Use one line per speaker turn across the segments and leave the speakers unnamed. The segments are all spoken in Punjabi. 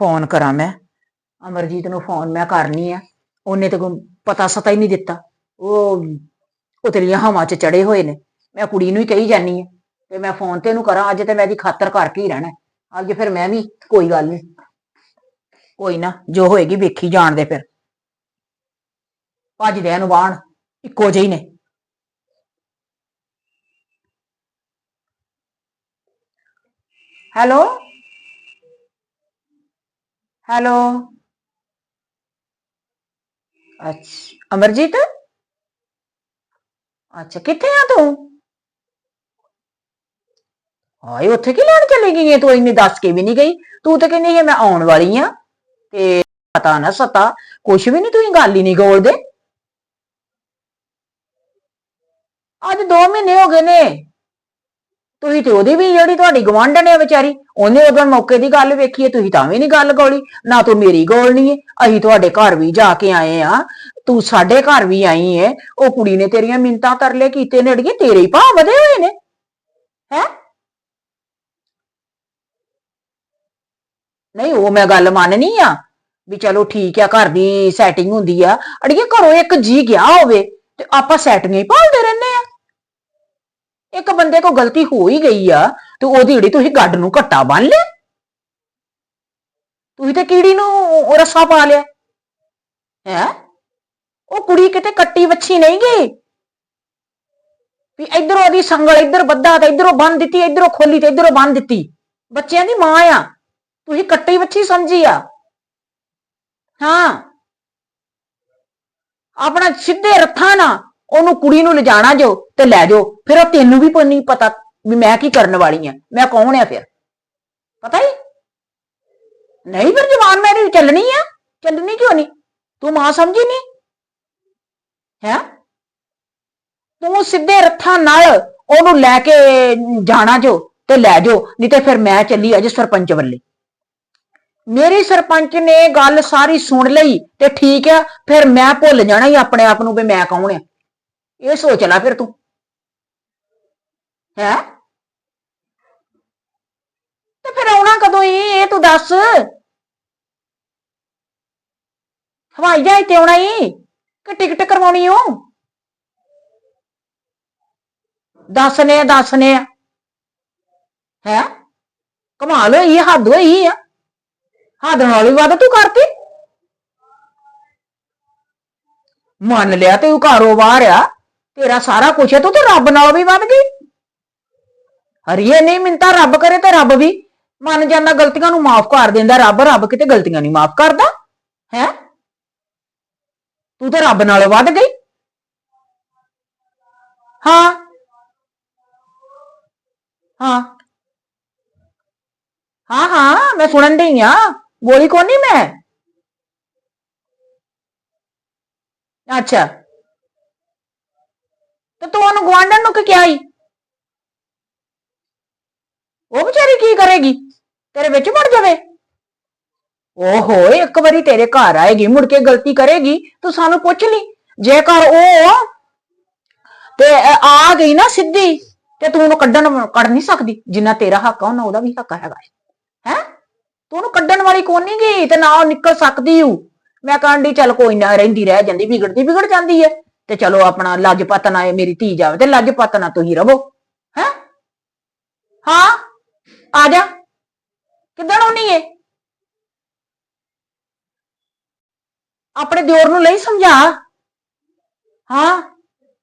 ਫੋਨ ਕਰਾਂ ਮੈਂ। ਅਮਰਜੀਤ ਨੂੰ ਫੋਨ ਮੈਂ ਕਰਨੀ ਆ। ਉਹਨੇ ਤੇ ਕੋਈ ਪਤਾ ਸਤਾ ਹੀ ਨਹੀਂ ਦਿੱਤਾ। ਉਹ ਉਤਲੀਆਂ ਹਵਾ 'ਚ ਚੜੇ ਹੋਏ ਨੇ। ਮੈਂ ਕੁੜੀ ਨੂੰ ਹੀ ਕਹੀ ਜਾਨੀ ਆ ਤੇ ਮੈਂ ਫੋਨ ਤੇ ਉਹਨੂੰ ਕਰਾਂ, ਅੱਜ ਤੇ ਮੈਂ ਇਹਦੀ ਖਾਤਰ ਕਰਕੇ ਹੀ ਰਹਿਣਾ। ਅੱਜ ਫਿਰ ਮੈਂ ਵੀ ਕੋਈ ਗੱਲ ਨਹੀਂ। ਕੋਈ ਨਾ, ਜੋ ਹੋਏਗੀ ਵੇਖੀ ਜਾਣ ਦੇ ਫਿਰ। ਭੱਜਦੇ ਆ ਨੂੰ ਬਾਣ ਇੱਕੋ ਜਿਹੇ ਨੇ। ਹੈਲੋ? ਹੈਲੋ। ਅੱਛਾ, ਅਮਰਜੀਤ? ਅੱਛਾ, ਕਿੱਥੇ ਆ ਤੂੰ? ਹਾਏ, ਉੱਥੇ ਕੀ ਲੈਣ ਚਲੀ ਗਈ ਹੈ ਤੂੰ? ਇੰਨੀ ਦੱਸ ਕੇ ਵੀ ਨਹੀਂ ਗਈ। ਤੂੰ ਤਾਂ ਕਹਿੰਦੀ ਹੈ ਮੈਂ ਆਉਣ ਵਾਲੀ ਆ। ਤੇ ਪਤਾ ਨਾ ਸਤਾ, ਕੁਛ ਵੀ ਨਹੀਂ ਤੂੰ ਗੱਲ ਹੀ ਨਹੀਂ ਗੋਲਦੇ। ਅੱਜ 2 ਮਹੀਨੇ ਹੋ ਗਏ ਨੇ। ਤੁਸੀਂ ਤੇ ਉਹਦੀ ਵੀ ਜਿਹੜੀ ਤੁਹਾਡੀ ਗਵਾਂਢਣ ਹੈ ਵਿਚਾਰੀ, ਉਹਨੇ ਉਦੋਂ ਮੌਕੇ ਦੀ ਗੱਲ ਵੇਖੀ ਹੈ ਤੁਸੀਂ ਤਾਂ ਵੀ ਨਹੀਂ ਗੱਲ ਗੋਲੀ, ਨਾ ਤੂੰ ਮੇਰੀ ਗੋਲਣੀ ਹੈ ਅਸੀਂ ਤੁਹਾਡੇ ਘਰ ਵੀ ਜਾ ਕੇ ਆਏ ਆ, ਤੂੰ ਸਾਡੇ ਘਰ ਵੀ ਆਈ ਹੈ ਉਹ ਕੁੜੀ ਨੇ ਤੇਰੀਆਂ ਮਿੰਤਾਂ ਤਰਲੇ ਕੀਤੇ ਨੇ, ਅੜੀਏ ਤੇਰੇ ਹੀ ਭਾਅ ਵਧੇ ਹੋਏ ਨੇ। ਹੈ? ਨਹੀਂ, ਉਹ ਮੈਂ ਗੱਲ ਮੰਨਨੀ ਆ, ਵੀ ਚਲੋ ਠੀਕ ਆ, ਘਰ ਦੀ ਸੈਟਿੰਗ ਹੁੰਦੀ ਆ, ਅੜੀਏ ਘਰੋਂ ਇੱਕ ਜੀ ਗਿਆ ਹੋਵੇ, ਤੇ ਆਪਾਂ ਸੈਟਿੰਗ ਹੀ ਭਾਲਦੇ ਰਹਿੰਦੇ ਇੱਕ ਬੰਦੇ ਕੋ ਗਲਤੀ ਹੋ ਹੀ ਗਈ ਆ, ਤੇ ਉਹਦੀ ਜਿਹੜੀ ਤੁਸੀਂ ਗੱਡ ਨੂੰ ਘੱਟਾ ਬੰਨ ਲਿਆ। ਤੁਸੀਂ ਤੇ ਕੀੜੀ ਨੂੰ ਉਹ ਰੱਸਾ ਪਾ ਲਿਆ। ਹੈ? ਉਹ ਕੁੜੀ ਕਿਤੇ ਕੱਟੀ ਵੱਛੀ ਨਹੀਂ ਗਈ? ਵੀ ਇਧਰੋਂ ਦੀ ਸੰਗਲ ਇਧਰ ਬੱਧਾ ਤੇ ਇਧਰੋਂ ਬੰਨ ਦਿੱਤੀ, ਇਧਰੋਂ ਖੋਲੀ ਤੇ ਇਧਰੋਂ ਬੰਨ ਦਿੱਤੀ। ਬੱਚਿਆਂ ਦੀ ਮਾਂ ਆ। ਤੁਸੀਂ ਕੱਟੀ ਵੱਛੀ ਸਮਝੀ ਆ। ਹਾਂ। ਆਪਣਾ ਸਿੱਧੇ ਰੱਥਾਂ ਨਾਲ ਉਹਨੂੰ ਕੁੜੀ ਨੂੰ ਲਿਜਾਣਾ ਜੋ ਤੇ ਲੈ ਜਾਓ ਫਿਰ ਉਹ ਤੈਨੂੰ ਵੀ ਕੋਈ ਨਹੀਂ ਪਤਾ ਵੀ ਮੈਂ ਕੀ ਕਰਨ ਵਾਲੀ ਆ। ਮੈਂ ਕੌਣ ਆ ਫਿਰ? ਪਤਾ ਹੀ? ਨਹੀਂ ਫਿਰ ਜਵਾਨ ਮੇਰੀ ਚੱਲਣੀ ਆ। ਚੱਲਣੀ ਕਿਉਂ ਨਹੀਂ? ਤੂੰ ਮਾਂ ਸਮਝੀ ਨਹੀਂ? ਹੈ? ਤੂੰ ਸਿੱਧੇ ਰੱਥਾਂ ਨਾਲ ਉਹਨੂੰ ਲੈ ਕੇ ਜਾਣਾ ਜੋ ਤੇ ਲੈ ਜਾਓ ਨਹੀਂ ਤੇ ਫਿਰ ਮੈਂ ਚੱਲੀ ਅੱਜ ਸਰਪੰਚ ਵੱਲੇ। ਮੇਰੀ ਸਰਪੰਚ ਨੇ ਗੱਲ ਸਾਰੀ ਸੁਣ ਲਈ ਤੇ ਠੀਕ ਆ, ਫਿਰ ਮੈਂ ਭੁੱਲ ਜਾਣਾ ਹੀ ਆਪਣੇ ਆਪ ਨੂੰ ਵੀ ਮੈਂ ਕੌਣ ਆ। ਇਹ ਸੋਚ ਲੈ ਫਿਰ ਤੂੰ। ਹੈ? ਤੇ ਫਿਰ ਆਉਣਾ ਕਦੋਂ ਈ? ਇਹ ਤੂੰ ਦੱਸ। ਹਵਾਈ ਜਹਾਜ਼ ਤੇ ਆਉਣਾ ਈ? ਕਿ ਟਿਕਟ ਕਰਵਾਉਣੀ ਓ? ਦੱਸ ਨੇ ਦੱਸ ਨੇ ਹੈ? ਕਮਾਲ ਹੋਈ ਆ, ਹੱਦ ਹੋਈ ਆ। ਹੱਦ ਨਾਲ ਵੀ ਵੱਧ ਤੂੰ ਕਰਤੀ। ਮੰਨ ਲਿਆ ਤੇ ਉਹ ਘਰੋਂ ਆ। ਤੇਰਾ ਸਾਰਾ ਕੁਛ ਹੈ, ਤੂੰ ਤੇ ਰੱਬ ਨਾਲੋਂ ਵੀ ਵੱਧ ਗਈ। ਹਰੀਏ ਨਹੀਂ, ਮਿੰਤਾ ਰੱਬ ਕਰੇ ਤੇ ਰੱਬ ਵੀ। ਮੰਨ ਜਾਂਦਾ ਗਲਤੀਆਂ ਨੂੰ ਮਾਫ ਕਰ ਦਿੰਦਾ, ਰੱਬ ਰੱਬ ਕਿਤੇ ਗਲਤੀਆਂ ਨਹੀਂ ਮਾਫ ਕਰਦਾ, ਹੈ? ਤੂੰ ਤੇ ਰੱਬ ਨਾਲ ਵੱਧ ਗਈ। ਹਾਂ। ਹਾਂ। ਹਾਂ ਹਾਂ, ਮੈਂ ਸੁਣਨ ਡਈ ਆ। ਬੋਲੀ ਕੋ ਮੈਂ? ਅੱਛਾ। ਤੇ ਤੂੰ ਉਹਨੂੰ ਗਵਾਂਢਣ ਨੂੰ ਕਿ ਕਿਹਾ ਈ? ਉਹ ਵਿਚਾਰੀ ਕੀ ਕਰੇਗੀ? ਤੇਰੇ ਵਿੱਚ ਵੜ ਜਾਵੇ। ਓਹੋ ਇੱਕ ਵਾਰੀ ਤੇਰੇ ਘਰ ਆਏਗੀ, ਮੁੜ ਕੇ ਗਲਤੀ ਕਰੇਗੀ, ਤੂੰ ਸਾਨੂੰ ਪੁੱਛ ਲਈ। ਜੇਕਰ ਉਹ ਤੇ ਆ ਗਈ ਨਾ ਸਿੱਧੀ, ਤੇ ਤੂੰ ਉਹਨੂੰ ਕੱਢਣ ਕੱਢ ਨਹੀਂ ਸਕਦੀ। ਜਿੰਨਾ ਤੇਰਾ ਹੱਕ ਆ, ਉਹਨਾਂ ਉਹਦਾ ਵੀ ਹੱਕ ਹੈਗਾ ਹੈ? ਤੂੰ ਉਹਨੂੰ ਕੱਢਣ ਵਾਲੀ ਕੋਣ ਨਹੀਂ ਗਈ ਤੇ ਨਾ ਉਹ ਨਿਕਲ ਸਕਦੀ ਹੂ ਮੈਂ ਕਹਿਣ ਦੀ ਚੱਲ ਕੋਈ ਨਾ, ਰਹਿੰਦੀ ਰਹਿ ਜਾਂਦੀ, ਵਿਗੜਦੀ ਵਿਗੜ ਜਾਂਦੀ ਹੈ ਤੇ ਚਲੋ ਆਪਣਾ ਲੱਜ ਪਤ ਨਾ ਇਹ ਮੇਰੀ ਧੀ ਜਾਵੇ ਤੇ ਲੱਜ ਪਤ ਨਾ ਤੁਸੀਂ ਰਵੋ, ਹੈ? ਹਾਂ? ਆ ਜਾ। ਕਿੱਦਣ ਆਉਣੀ ਏ? ਆਪਣੇ ਦਿਓਰ ਨੂੰ ਲਈ ਸਮਝਾ। ਹਾਂ?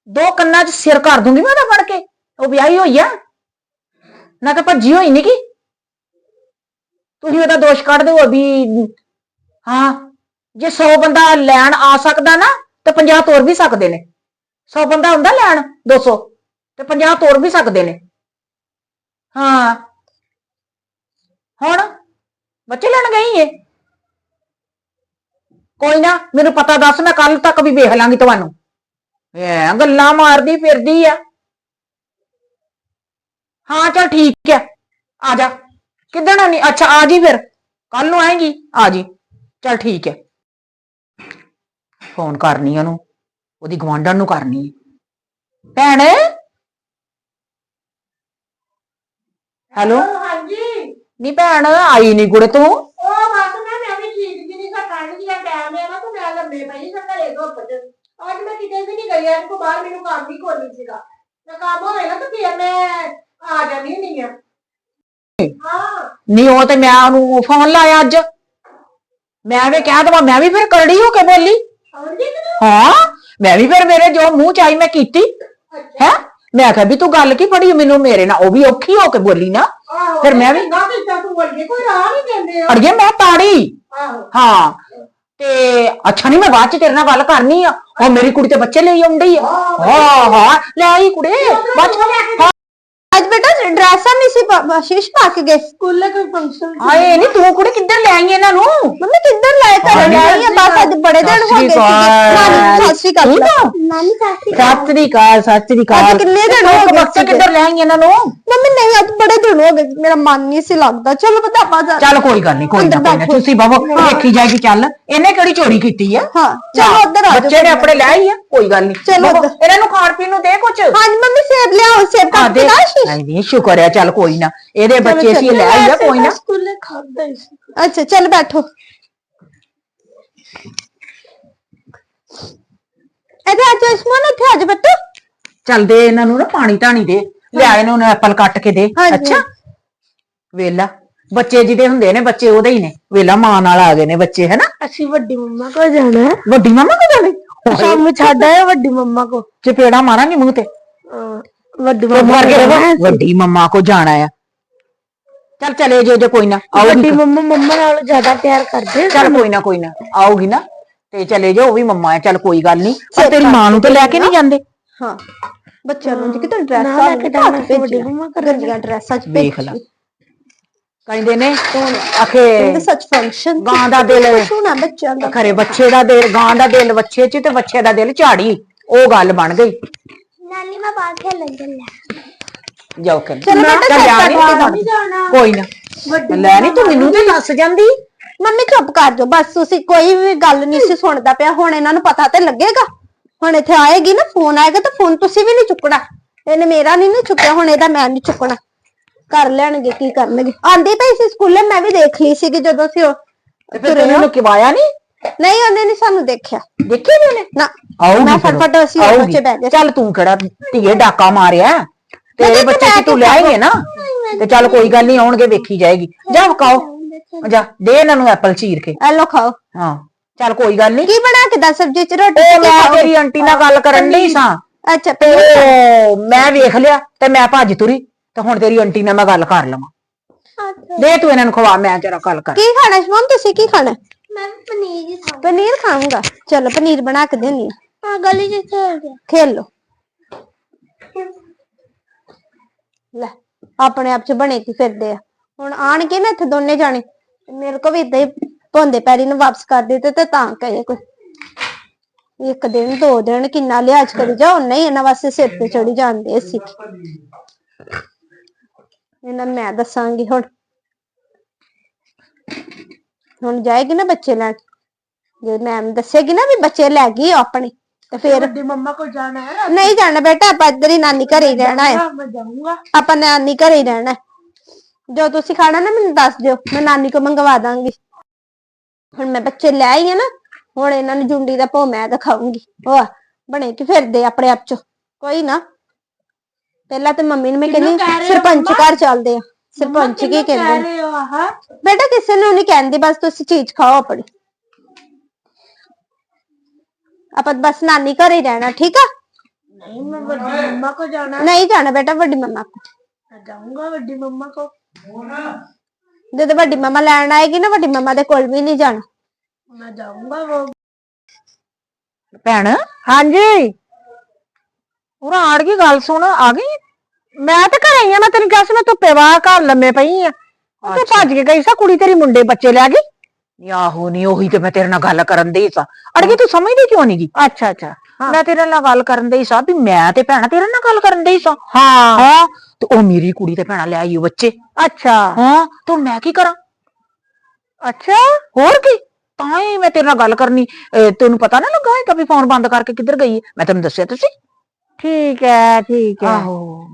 ਦੋ ਕੰਨਾਂ 'ਚ ਸਿਰ ਕਰ ਦੂੰਗੀ ਮੈਂ ਉਹਦਾ ਫੜ ਕੇ। ਉਹ ਵਿਆਹੀ ਹੋਈ ਆ। ਨਾ ਤਾਂ ਭੱਜੀ ਹੋਈ ਨੀ ਕੀ ਤੁਸੀਂ ਉਹਦਾ ਦੋਸ਼ ਕੱਢ ਦਿਓ ਵੀ, ਹਾਂ? ਜੇ 100 ਬੰਦਾ ਲੈਣ ਆ ਸਕਦਾ ਨਾ ਤੇ 50 ਤੋੜ ਵੀ ਸਕਦੇ ਨੇ। 100 ਬੰਦਾ ਹੁੰਦਾ ਲੈਣ 200 ਤੇ 50 ਤੋੜ ਵੀ ਸਕਦੇ ਨੇ। ਹਾਂ। ਹੁਣ ਬੱਚੇ ਲੈਣ ਗਈ ਏ। ਕੋਈ ਨਾ, ਮੈਨੂੰ ਪਤਾ ਦੱਸ, ਮੈਂ ਕੱਲ ਤੱਕ ਵੀ ਵੇਖ ਲਾਂਗੀ ਤੁਹਾਨੂੰ। ਐ ਗੱਲਾਂ ਮਾਰਦੀ ਫਿਰਦੀ ਆ। ਹਾਂ, ਚਲ ਠੀਕ ਹੈ ਆ ਜਾ। ਕਿੱਦਣ ਆਣੀ ਅੱਛਾ, ਆ ਜੀ ਫਿਰ। ਕੱਲ ਨੂੰ ਆਏਗੀ। ਆ ਜੀ। ਚਲ ਠੀਕ ਹੈ ਫੋਨ ਕਰਨੀ ਉਹਨੂੰ ਉਹਦੀ ਗਵਾਂਢਣ ਨੂੰ ਕਰਨੀ ਹੈ। ਭੈਣ? ਹੈਲੋ?
ਹਾਂਜੀ।
ਨੀ ਭੈਣ ਆਈ ਨਹੀਂ ਕੁੜੇ ਤੂੰ।
ਉਹ ਬਸ ਮੈਂ ਲੰਮੇ ਪਈ ਮੈਂ ਘਰੇ ਧੁੱਪ ਚ ਅੱਜ ਮੈਂ ਕਿਤੇ ਵੀ ਨਹੀਂ ਗਈ ਅੱਜ ਕੋ ਬਾਹਰ ਮੈਨੂੰ ਕੰਮ ਵੀ ਕੋਈ ਨਹੀਂ ਸੀਗਾ। ਤੇ ਕੰਮ ਹੋਏਗਾ ਤਾਂ ਫਿਰ ਮੈਂ ਆ ਜਾਣੀ ਨਹੀਂ ਆ। ਹਾਂ।
ਨਹੀਂ ਉਹ ਤੇ ਮੈਂ ਉਹਨੂੰ ਫੋਨ ਲਾਇਆ ਅੱਜ। ਮੈਂ ਵੀ ਕਹਿ ਦਵਾਂ ਮੈਂ ਵੀ ਫਿਰ ਕਰੜੀ ਹੋ ਕੇ ਬੋਲੀ।
ਤੂੰ
ਹਾਂ ਮੈਂ ਵੀ ਫਿਰ ਮੇਰੇ ਜੋ ਮੂੰਹ ਚ ਆਈ ਮੈਂ ਕੀਤੀ
ਅੱਛਾ
ਹੈ ਮੈਂ ਕਿਹਾ ਵੀ ਤੂੰ ਗੱਲ ਕੀ ਫੜੀ ਮੈਨੂੰ ਮੇਰੇ ਨਾਲ ਉਹ ਵੀ ਔਖੀ ਹੋ ਕੇ ਬੋਲੀ ਨਾ
ਆਹੋ
ਫਿਰ ਮੈਂ ਵੀ-
ਨਾ ਕੀਤਾ ਤੂੰ ਬੋਲੀਏ ਕੋਈ ਰਾਹ ਨਹੀਂ ਦਿੰਦੇ ਆ
ਅੜੀਏ ਮੈਂ ਤਾੜੀ
ਆਹੋ
ਹਾਂ ਤੇ ਅੱਛਾ ਨਹੀਂ ਮੈਂ ਬਾਅਦ ਚ ਤੇਰੇ ਨਾਲ ਗੱਲ ਕਰਨੀ ਆ ਉਹ ਮੇਰੀ ਕੁੜੀ ਤੇ ਬੱਚੇ ਲਈ ਆਉਂਦੀ ਆ ਹਾਂ ਹਾਂ ਲੈ ਆਈ ਕੁੜੇ ਬਾਅਦ ਚ
ਅੱਜ ਬੇਟਾ ਡਰੈਸਾਂ ਨਹੀਂ ਸੀ ਪਾ- ਆਸ਼ੀਸ਼ ਪਾ ਕੇ ਗਏ।
ਸਕੂਲੇ ਕੋਈ ਫੰਕਸ਼ਨ
ਹਾਏ ਨਹੀਂ ਤੂੰ ਕੁੜੇ ਕਿੱਧਰ ਲੈ ਆਈ ਇਹਨਾਂ ਨੂੰ?
ਮੰਮੀ ਕਿੱਧਰ ਲੈ ਆਈ ਆ ਬਸ ਅੱਜ ਬੜੇ ਦਿਨ ਹੋ ਗਏ ਸੀਗੇ। ਨਾਨੀ ਸਤਿ ਸ਼੍ਰੀ ਅਕਾਲ। ਸਤਿ ਸ਼੍ਰੀ
ਸਤਿ ਸ੍ਰੀ ਅਕਾਲ ਸਤਿ ਸ੍ਰੀ ਅਕਾਲ।
ਅੱਜ ਕਿੰਨੇ ਦਿਨ ਹੋ ਗਏ
ਬੱਚੇ ਕਿੱਧਰ ਲੈ ਆਈ ਇਹਨਾਂ ਨੂੰ?
ਮੰਮੀ ਨਹੀਂ ਅੱਜ ਬੜੇ ਦਿਨ ਹੋ ਗਏ ਮੇਰਾ ਮਨ ਨਹੀਂ ਸੀ ਲੱਗਦਾ। ਚਲੋ ਬਤਾ ਆਪਾਂ ਜਾ।
ਚੱਲ ਕੋਈ ਗੱਲ ਨਹੀਂ ਕੋਈ ਨਾ ਕੋਈ ਨਾ। ਤੁਸੀਂ ਬਾਬੋ ਦੇਖੀ ਜਾਏਗੀ ਚੱਲ। ਇਹਨੇ ਕਿਹੜੀ ਚੋਰੀ ਕੀਤੀ ਆ?
ਹਾਂ ਚਲੋ ਉੱਧਰ ਆ
ਬੱਚੇ ਨੇ ਆਪਣੇ ਲੈ ਆਈ ਆ ਕੋਈ ਗੱਲ ਨਹੀਂ।
ਚਲੋ।
ਇਹਨਾਂ ਨੂੰ ਖਾਣ ਪੀਣ ਨੂੰ ਦੇ ਕੁਛ?
ਹਾਂਜੀ ਮੰਮੀ ਸੇਬ ਲਿਆਓ ਸੇਬ
ਆ
ਕੱਟ
ਦੇ।
ਕੇ ਨਾ ਆਸ਼ੀਸ਼
ਨਹੀਂ ਨਹੀਂ ਸ਼ੁਕਰ ਹੈ ਚੱਲ ਕੋਈ ਨਾ। ਇਹਦੇ ਬੱਚੇ ਸੀ ਲੈ ਆਈ ਆ ਕੋਈ ਨਾ।
ਸਕੂਲੇ ਖਾਂਦਾ ਹੀ ਸੀ।
ਅੱਛਾ ਚੱਲ ਬੈਠੋ। ਇਹਦੇ ਅੱਜ ਅਸਮਾਨ ਉੱਥੇ ਅੱਜ ਬੱਟੂ
ਚੱਲ ਦੇ ਇਹਨਾਂ ਨੂੰ ਨਾ ਪਾਣੀ ਧਾਣੀ ਦੇ। ਲਿਆ ਇਹਨਾਂ ਨੂੰ ਐਪਲ ਕੱਟ ਕੇ ਦੇ।
ਹਾਂਜੀ।
ਅੱਛਾ? ਵੇਲਾ। ਬੱਚੇ ਜਿਹਦੇ ਹੁੰਦੇ ਨੇ ਬੱਚੇ ਉਹਦੇ ਹੀ ਨੇ। ਵੇਲਾ ਮਾਂ ਨਾਲ ਆ ਗਏ ਨੇ ਬੱਚੇ ਹੈਨਾ?
ਅਸੀਂ ਵੱਡੀ ਮੰਮਾ ਕੋ ਜਾਣਾ ਹੈ।
ਵੱਡੀ ਮਾਮਾ ਕੋ ਜਾਣੇ
ਸ਼ਾਮ ਨੂੰ ਛੱਡ ਆਇਆ ਵੱਡੀ ਮੰਮਾ ਕੋ
ਚਪੇੜਾ ਮਾਰਾਂਗੇ ਮੂੰਹ ਤੇ।
ਵੱਡੀ
ਚੁੱਪ ਕਰਕੇ ਰਹੋ ਵੱਡੀ ਮੰਮਾ ਕੋ ਜਾਣਾ ਆ ਚੱਲ ਚਲੇ ਜੋ ਜੇ ਕੋਈ ਨਾ। ਆਉਗੀ
ਵੱਡੀ ਮੰਮਾ ਮੰਮਾ ਨਾਲ ਜ਼ਿਆਦਾ ਪਿਆਰ ਕਰਦੇ
ਚੱਲ ਕੋਈ ਨਾ ਕੋਈ ਨਾ। ਆਉਗੀ ਨਾ। ਤੇ ਚਲੇ ਜਾਓ ਉਹ ਵੀ ਮੰਮਾ ਆ ਚੱਲ ਕੋਈ ਗੱਲ ਨਹੀਂ। ਪਰ ਤੇਰੀ ਮਾਂ ਨੂੰ ਤੇ ਲੈ ਕੇ ਨਹੀਂ ਜਾਂਦੇ।
ਹਾਂ। ਬੱਚਿਆਂ ਨੂੰ ਕਿਤੇ ਡਰੈਸਾਂ
ਨਾ ਲੈ ਕੇ ਜਾਣਾ ਵੱਡੀ ਮੰਮਾ
ਕਰ ਗੰਦੀਆਂ ਡਰੈਸਾਂ ਚ
ਵੇਖ ਲਾ। ਕਹਿੰਦੇ ਨੇ
ਕਹਿੰਦੇ
ਆਖੇ
ਸੱਚ ਫੰਕਸ਼ਨ
ਗਾਂ ਦਾ ਦਿਲ
ਸੁਣਾ ਬੱਚਿਆਂ ਦਾ।
ਖਰੇ ਬੱਚੇ ਦਾ ਦਿਲ ਗਾਂ ਦਾ ਦਿਲ ਬੱਚੇ 'ਚ ਤੇ ਬੱਚੇ ਦਾ ਦਿਲ ਝਾੜੀ। ਉਹ ਗੱਲ ਬਣ ਗਈ।
ਨਾਨੀ ਮੈਂ ਬਾਹਰ ਖੇਲਣ ਚੱਲਿਆ
ਜਾਓ ਕਰ
ਚਲੋ ਬੇਟਾ
ਚੱਲ
ਸੈੱਟ
ਜਾ
ਕਰਕੇ
ਨੀ,
ਦੱਸ।
ਜਾਣਾ।
ਕੋਈ ਨਾ। ਲੈ ਨਹੀਂ ਤੂੰ ਮੈਨੂੰ ਤੇ ਦੱਸ ਜਾਂਦੀ।
ਮੰਮੀ ਚੁੱਪ ਕਰ ਜਾਓ ਬਸ ਤੁਸੀਂ ਕੋਈ ਵੀ ਗੱਲ ਨਹੀਂ ਸੀ ਸੁਣਦਾ ਪਿਆ ਹੁਣ ਇਹਨਾਂ ਨੂੰ ਪਤਾ ਤੇ ਲੱਗੇਗਾ। ਹੁਣ ਇੱਥੇ ਆਏਗੀ ਨਾ ਫੋਨ ਆਏਗਾ ਤਾਂ ਫੋਨ ਤੁਸੀਂ ਵੀ ਨਹੀਂ ਚੁੱਕਣਾ। ਇਹਨੇ ਮੇਰਾ ਨਹੀਂ ਨਾ ਚੁੱਕਿਆ ਹੁਣ ਇਹਦਾ ਮੈਂ ਨਹੀਂ ਚੁੱਕਣਾ। ਕਰ ਲੈਣਗੇ ਕੀ ਕਰਨਗੇ। ਆਂਦੀ ਪਈ ਸੀ ਸਕੂਲੇ ਮੈਂ ਵੀ ਦੇਖ ਲਈ ਸੀਗੀ ਜਦੋਂ ਸੀ ਉਹ
ਤੇ ਫਿਰ ਤੈਨੂੰ ਉਹਨੂੰ ਕਿਵਾਇਆ ਨਹੀਂ
ਨਹੀਂ ਉਹਨੇ ਨਹੀਂ ਸਾਨੂੰ ਦੇਖਿਆ।
ਦੇਖੀ ਨੀ ਉਹਨੇ?
ਨਾ
ਆਉਗੀ
ਮੈਂ। ਫਟਫਟ ਅਸੀਂ ਉਹ
ਆਊਗੀ।
ਬੱਚੇ ਬਹਿ ਗਏ।
ਚੱਲ ਤੂੰ ਕਿਹੜਾ ਧੀਏ ਡਾਕਾ ਮਾਰਿਆ? ਤੇਰੇ ਬੱਚੇ ਸੀ ਤੂੰ ਲਿਆਏਂਗੇ ਨਾ। ਤੇ ਚੱਲ ਕੋਈ ਗੱਲ ਨਹੀਂ ਆਉਣਗੇ ਵੇਖੀ ਜਾਏਗੀ। ਜਾ ਵਕਾਓ। ਜਾ ਦੇ ਇਹਨਾਂ ਨੂੰ ਐਪਲ ਚੀਰ ਕੇ।
ਐ ਲੋ ਖਾਓ।
ਹਾਂ ਚੱਲ ਕੋਈ ਗੱਲ ਨਹੀਂ
ਕੀ ਬਣਾ ਕੇ ਦੱਸ ਸਬਜੀ ਚ ਰੋਟੀ
ਉਹ ਮੈਂ? ਤੇਰੀ ਆਂਟੀ ਨਾਲ ਗੱਲ ਕਰਨ ਡਈ ਸਾਂ।
ਅੱਛਾ
ਤੇ ਉਹ ਮੈਂ ਵੇਖ ਲਿਆ ਤੇ ਮੈਂ ਭੱਜ ਤੁਰੀ। ਤੇ ਹੁਣ ਤੇਰੀ ਆਂਟੀ ਨਾਲ ਮੈਂ ਗੱਲ ਕਰ ਲਵਾਂ। ਦੇ ਤੂੰ ਇਹਨਾਂ ਨੂੰ ਖਵਾ ਮੈਂ ਜਰਾ ਗੱਲ ਕਰ।
ਕੀ ਖਾਣਾ ਸ਼ਮਨ ਤੁਸੀਂ ਕੀ ਖਾਣਾ?
ਮੈਂ ਪਨੀਰ ਹੀ ਖਾਣਾ।
ਪਨੀਰ ਖਾਊਂਗਾ। ਚਲੋ ਪਨੀਰ ਬਣਾ ਕੇ ਦੇਣੀ
ਆ। ਗਲੀ ਚ ਖੇਲ ਗਿਆ।
ਖੇਲ ਲੋ ਲੈ ਆਪਣੇ ਆਪ ਚ ਬਣੇ ਕੀ ਫਿਰਦੇ ਆ। ਹੁਣ ਆਣਗੇ ਨਾ ਇੱਥੇ ਦੋਨੇ ਜਾਣੇ ਮੇਰੇ ਕੋ ਵੀ ਇਦਾਂ ਹੀ ਧੋਂਦੇ ਪੈਰੀ ਨੂੰ ਵਾਪਸ ਕਰ ਦਿੱਤੇ ਤੇ ਤਾਂ ਕਹੇ ਕੋਈ। ਇੱਕ ਦਿਨ ਦੋ ਦਿਨ ਕਿੰਨਾ ਲਿਹਾਜ਼ ਕਰੀ ਜਾ ਉਹਨਾਂ ਹੀ ਇਹਨਾਂ ਵਾਸਤੇ ਸਿਰ ਤੇ ਚੜੀ ਜਾਂਦੇ ਸੀ ਇਹਨਾਂ ਨੂੰ ਮੈਂ ਦੱਸਾਂਗੀ ਹੁਣ। ਹੁਣ ਜਾਏਗੀ ਨਾ ਬੱਚੇ ਲੈਣ। ਜੇ ਮੈਮ ਦੱਸੇਗੀ ਨਾ ਵੀ ਬੱਚੇ ਲੈ ਗਈ ਉਹ ਆਪਣੇ ਤੇ ਫਿਰ
ਵੱਡੀ ਮੰਮਾ ਕੋ ਜਾਣਾ ਹੈ
ਨਹੀਂ ਜਾਣਾ ਬੇਟਾ ਆਪਾਂ ਇੱਧਰ ਹੀ ਨਾਨੀ ਘਰੇ ਹੀ ਰਹਿਣਾ ਹੈ।
ਮੈਂ ਜਾਊਂਗਾ।
ਆਪਾਂ ਨਾਨੀ ਘਰੇ ਹੀ ਰਹਿਣਾ ਹੈ। ਜੋ ਤੁਸੀਂ ਖਾਣਾ ਨਾ ਮੈਨੂੰ ਦੱਸ ਦਿਓ ਮੈਂ ਨਾਨੀ ਕੋ ਮੰਗਵਾ ਦਾਂਗੀ। ਹੁਣ ਮੈਂ ਬੱਚੇ ਲੈ ਆਈ ਆ ਨਾ ਹੁਣ ਇਹਨਾਂ ਨੂੰ ਜੁੰਡੀ ਦਾ ਭੋ ਮੈਂ ਦਿਖਾਉਂਗੀ। ਉਹ ਬਣੇ ਕਿ ਫਿਰਦੇ ਆਪਣੇ ਆਪ ਚ। ਕੋਈ ਨਾ ਪਹਿਲਾਂ ਤੇ ਮੰਮੀ ਨੂੰ ਮੈਂ
ਕਿਹਨੂੰ
ਕਹਿੰਦੀ
ਕਹਿ ਰਹੇ ਹੋ
ਸਰਪੰਚ? ਘਰ ਚੱਲਦੇ ਆ। ਸਰਪੰਚ ਕੀ
ਕਹਿ
ਕਹਿੰਦੇ ਨੇ?
ਰਹੇ ਹੋ ਆਹ?
ਬੇਟਾ ਕਿਸੇ ਨੂੰ ਨਹੀਂ ਕਹਿੰਦੀ ਬਸ ਤੁਸੀਂ ਚੀਜ਼ ਖਾਓ ਆਪਣੀ। ਆਪਾਂ ਬਸ ਨਾਨੀ ਘਰੇ ਹੀ ਰਹਿਣਾ ਠੀਕ ਆ?
ਨਹੀਂ ਮੈਂ ਵੱਡੀ ਮੰਮਾ ਕੋ ਜਾਣਾ।
ਨਹੀਂ ਜਾਣਾ ਬੇਟਾ ਵੱਡੀ ਮੰਮਾ ਕੋ।
ਮੈਂ ਜਾਊਂਗਾ ਵੱਡੀ ਮੰਮਾ ਕੋ।
ਜਦੋਂ ਵੱਡੀ ਮੰਮਾ ਲੈਣ ਆਏਗੀ ਨਾ ਵੱਡੀ ਮੰਮਾ ਦੇ ਕੋਲ ਵੀ ਨਹੀਂ ਜਾਣਾ।
ਮੈਂ ਜਾਊਂਗਾ ਉਹ
ਭੈਣ? ਹਾਂਜੀ। ਉਹ ਆੜ ਗਈ ਗੱਲ ਸੁਣ ਆ ਗਈ?
ਮੈਂ ਤਾਂ ਘਰੇ ਹੀ ਆ ਮੈਂ ਤੈਨੂੰ ਕਿਹਾ ਸੀ ਮੈਂ ਧੁੱਪੇ ਵਾਹ ਘਰ ਲੰਮੇ ਪਈ ਆ। ਤੇ ਭੱਜ ਕੇ ਗਈ ਸਾ ਕੁੜੀ ਤੇਰੀ ਮੁੰਡੇ ਬੱਚੇ ਲੈ ਗਈ।
ਆਹੋ ਨਹੀਂ ਉਹੀ ਤੇ ਮੈਂ ਤੇਰੇ ਨਾਲ ਗੱਲ ਕਰਨ ਦੇ ਸਾਂ। ਅੜਗੇ ਤੂੰ ਸਮਝਦੀ ਕਿਉਂ ਨਹੀਂ ਗਈ
ਅੱਛਾ ਅੱਛਾ।
ਮੈਂ ਤੇਰੇ ਨਾਲ ਗੱਲ ਕਰਨ ਦੇ ਸਾਂ ਵੀ ਮੈਂ ਤੇ ਭੈਣਾ ਤੇਰੇ ਨਾਲ ਗੱਲ ਕਰਨ ਦੇ ਸਾਂ।
ਹਾਂ।
ਹਾਂ। ਤੇ ਉਹ ਮੇਰੀ ਕੁੜੀ ਤੇ ਭੈਣਾ ਲੈ ਆਈ ਉਹ ਬੱਚੇ।
ਅੱਛਾ।
ਹਾਂ ਤੇ ਹੁਣ ਮੈਂ ਕੀ ਕਰਾਂ?
ਅੱਛਾ।
ਹੋਰ ਕੀ? ਤਾਂ ਹੀ ਮੈਂ ਤੇਰੇ ਨਾਲ ਗੱਲ ਕਰਨੀ। ਅਹ ਤੈਨੂੰ ਪਤਾ ਨਾ ਲੱਗਾ ਹੈ ਫੋਨ ਬੰਦ ਕਰਕੇ ਕਿੱਧਰ ਗਈ ਹੈ? ਮੈਂ ਤੈਨੂੰ ਦੱਸਿਆ ਤੁਸੀਂ?
ਠੀਕ ਹੈ ਠੀਕ ਹੈ।
ਆਹੋ।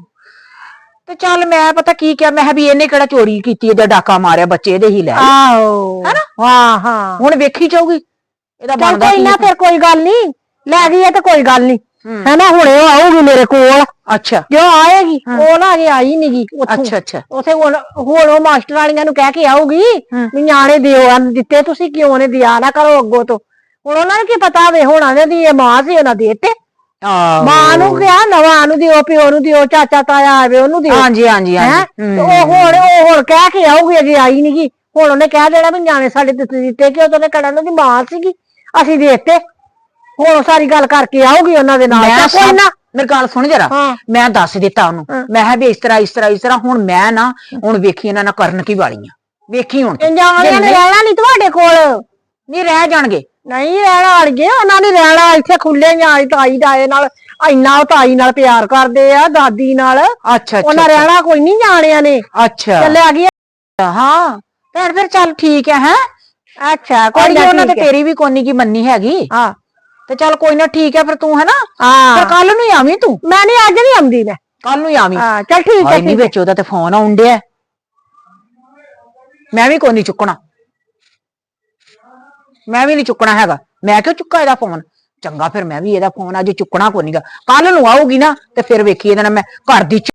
ਤੇ ਚੱਲ ਮੈਂ ਪਤਾ ਕੀ ਕਿਹਾ? ਮੈਂ ਕਿਹਾ ਵੀ ਇਹਨੇ ਕਿਹੜਾ ਚੋਰੀ ਕੀਤੀ ਇਹਦਾ ਡਾਕਾ ਮਾਰਿਆ ਬੱਚੇ ਇਹਦੇ ਹੀ ਲੈ ਆਏ।
ਆਹੋ।
ਹੈਨਾ?
ਹਾਂ ਹਾਂ।
ਹੁਣ ਵੇਖੀ ਜਾਊਗੀ। ਇਹਦਾ
ਚੱਲ
ਬਣਦਾ
ਕੋਈ
ਕੀ
ਨਾ
ਹੈ?
ਫਿਰ? ਕੋਈ ਗੱਲ ਨਹੀਂ ਲੈ ਗਈ ਹੈ ਤੇ ਕੋਈ ਗੱਲ ਨਹੀਂ
ਹੂੰ।
ਹੈ ਨਾ ਹੁਣੇ ਉਹ ਆਊਗੀ ਮੇਰੇ ਕੋਲ।
ਅੱਛਾ।
ਜੋ ਆਏਗੀ ਉਹ ਨਾ ਅਜੇ ਆਈ ਨਹੀਂਗੀ
ਅੱਛਾ ਅੱਛਾ।
ਉਥੇ ਹੁਣ ਹੁਣ ਉਹ ਮਾਸਟਰ ਵਾਲੀਆਂ ਨੂੰ ਕਹਿ ਕੇ ਆਊਗੀ। ਵੀ ਨਿਆਣੇ ਦਿਓ ਆ ਦਿੱਤੇ ਤੁਸੀਂ ਕਿਉਂ ਨੇ ਦਿਆ? ਨਾ ਕਰੋ ਅੱਗੋਂ ਤੋਂ। ਹੁਣ ਉਹਨਾਂ ਨੂੰ ਕੀ ਪਤਾ ਹੋਵੇ ਹੁਣ ਆਨੇ ਦੀ ਇਹ ਮਾਂ ਸੀ ਉਹਨਾਂ ਦੇ
ਆਹੋ।
ਮਾਂ ਨੂੰ ਕਿਹਾ ਨਵਾਂ ਨੂੰ ਦਿਓ ਪਿਓ ਨੂੰ ਦਿਓ ਚਾਚਾ ਤਾਇਆ ਆਵੇ ਉਹਨੂੰ ਦਿਓ।
ਹਾਂਜੀ ਹਾਂਜੀ
ਹੈ?
ਹਾਂਜੀ।
ਤੇ ਉਹ ਹੁਣ ਉਹ ਹੁਣ ਕਹਿ ਕੇ ਆਊਗੀ ਅਜੇ ਆਈ ਨਹੀਂਗੀ ਹੁਣ ਉਹਨੇ ਕਹਿ ਦੇਣਾ ਵੀ ਨਿਆਣੇ ਸਾਡੇ ਦਿੱਤੇ ਕਿ ਉਹਨੇ ਕਹਿਣਾ ਉਹਨਾਂ ਦੀ ਮਾਂ ਸੀਗੀ। ਅਸੀਂ ਦਿੱਤੇ। ਹੁਣ ਉਹ ਸਾਰੀ ਗੱਲ ਕਰਕੇ ਆਊਗੀ ਉਹਨਾਂ ਦੇ ਨਾਲ।
ਮੈਂ
ਤਾਂ ਕੋਈ ਨਾ।
ਮੇਰੀ ਗੱਲ ਸੁਣ ਜਰਾ।
ਹਾਂ।
ਮੈਂ ਦੱਸ ਦਿੱਤਾ ਉਹਨੂੰ। ਮੈਂ ਕਿਹਾ ਵੀ ਇਸ ਤਰ੍ਹਾਂ ਇਸ ਤਰ੍ਹਾਂ ਇਸ ਤਰ੍ਹਾਂ। ਹੁਣ ਮੈਂ ਨਾ ਹੁਣ ਵੇਖੀ ਇਹਨਾਂ ਨਾਲ ਕਰਨ ਕੀ ਵਾਲੀਆਂ। ਵੇਖੀ ਹੁਣ। ਤੂੰ।
ਇੰਜਾਂ ਵਾਲਿਆਂ ਨੇ ਰਹਿਣਾ ਨਹੀਂ ਤੁਹਾਡੇ ਕੋਲ।
ਨਹੀਂ ਰਹਿ ਜਾਣਗੇ।
ਨਹੀਂ ਰਹਿਣਾ ਅੜੀਏ ਉਹਨਾਂ ਨੇ ਰਹਿਣਾ ਇੱਥੇ ਖੁੱਲੇ ਜਾਂ ਤਾਈ ਦਾਏ ਨਾਲ ਇੰਨਾ ਉਹ ਤਾਈ ਨਾਲ ਪਿਆਰ ਕਰਦੇ ਆ ਦਾਦੀ ਨਾਲ।
ਅੱਛਾ
ਉਹਨਾਂ ਰਹਿਣਾ ਕੋਈ ਨਹੀਂ ਜਾਣਿਆਂ ਨੇ।
ਅੱਛਾ।
ਚੱਲੇ ਆ ਗਈ
ਹਾਂ। ਫਿਰ ਫਿਰ ਚੱਲ ਠੀਕ ਹੈ ਹੈ?
ਅੱਛਾ
ਕੋਈ ਉਹਨਾਂ ਤੇ। ਤੇਰੀ ਵੀ ਕੋਨੀ ਕੀ ਮੰਨੀ ਹੈਗੀ?
ਹਾਂ।
ਤੇ ਚੱਲ ਕੋਈ ਨਾ ਠੀਕ ਹੈ ਫਿਰ ਤੂੰ ਹੈ ਨਾ
ਹਾਂ।
ਫਿਰ ਕੱਲ ਨੂੰ ਹੀ ਆਵੀਂ ਤੂੰ?
ਮੈਂ ਨਹੀਂ ਅੱਜ ਨਹੀਂ ਆਉਂਦੀ ਮੈਂ।
ਕੱਲ ਨੂੰ ਹੀ ਆਵੀਂ।
ਹਾਂ ਚੱਲ ਠੀਕ ਹੈ
ਹਾਏ ਨਹੀਂ
ਠੀਕ ਹੈ।
ਵਿੱਚ ਉਹਦਾ ਤੇ ਫੋਨ ਆਉਣ ਡਿਆ। ਮੈਂ ਵੀ ਕੋਈ ਨਹੀਂ ਚੁੱਕਣਾ। ਮੈਂ ਵੀ ਨਹੀਂ ਚੁੱਕਣਾ ਹੈਗਾ। ਮੈਂ ਕਿਉਂ ਚੁੱਕਾ ਇਹਦਾ ਫੋਨ ਚੰਗਾ ਫਿਰ ਮੈਂ ਵੀ ਇਹਦਾ ਫੋਨ ਅੱਜ ਚੁੱਕਣਾ ਕੋਈ ਨਹੀਂਗਾ ਕੱਲ ਨੂੰ ਆਊਗੀ ਨਾ ਤੇ ਫਿਰ ਵੇਖੀ ਇਹਦੇ ਨਾਲ ਮੈਂ ਘਰ ਦੀ